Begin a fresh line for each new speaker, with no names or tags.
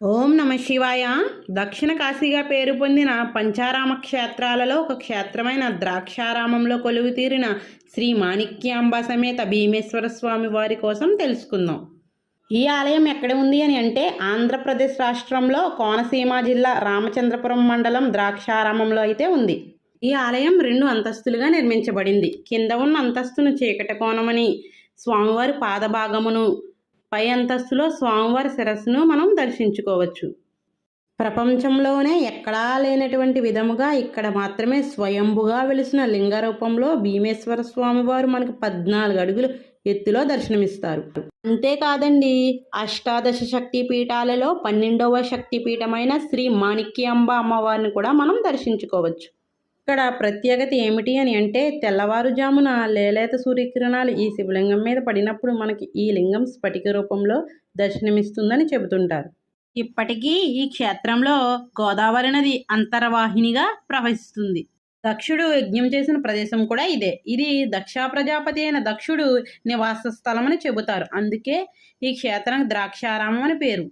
ఓం నమ శివాయ. దక్షిణ కాశీగా పేరు పొందిన పంచారామ క్షేత్రాలలో ఒక క్షేత్రమైన ద్రాక్షారామంలో కొలువు తీరిన శ్రీ మాణిక్యాంబ సమేత భీమేశ్వర స్వామి వారి కోసం తెలుసుకుందాం. ఈ ఆలయం ఎక్కడ ఉంది అని అంటే ఆంధ్రప్రదేశ్ రాష్ట్రంలో కోనసీమ జిల్లా రామచంద్రపురం మండలం ద్రాక్షారామంలో అయితే ఉంది. ఈ ఆలయం రెండు అంతస్తులుగా నిర్మించబడింది. కింద ఉన్న అంతస్తును చీకట కోణమని స్వామివారి పాదభాగమును పై అంతస్తులో స్వామివారి శిరస్సును మనం దర్శించుకోవచ్చు. ప్రపంచంలోనే ఎక్కడా లేనటువంటి విధముగా ఇక్కడ మాత్రమే స్వయంభుగా వెలిసిన లింగ రూపంలో భీమేశ్వర స్వామివారు మనకు పద్నాలుగు అడుగులు ఎత్తులో దర్శనమిస్తారు. అంతేకాదండి అష్టాదశ శక్తి పీఠాలలో పన్నెండవ శక్తి పీఠమైన శ్రీ మాణిక్యాంబ అమ్మవారిని కూడా మనం దర్శించుకోవచ్చు. ఇక్కడ ప్రత్యేకత ఏమిటి అని అంటే తెల్లవారుజామున లేలేత సూర్యకిరణాలు ఈ శివలింగం మీద పడినప్పుడు మనకి ఈ లింగం స్ఫటిక రూపంలో దర్శనమిస్తుందని చెబుతుంటారు. ఇప్పటికీ ఈ క్షేత్రంలో గోదావరి నది అంతర్వాహినిగా ప్రవహిస్తుంది. దక్షుడు యజ్ఞం చేసిన ప్రదేశం కూడా ఇదే. ఇది దక్షా ప్రజాపతి అయిన దక్షుడు నివాస స్థలం అని చెబుతారు. అందుకే ఈ క్షేత్రానికి ద్రాక్షారామం అని పేరు.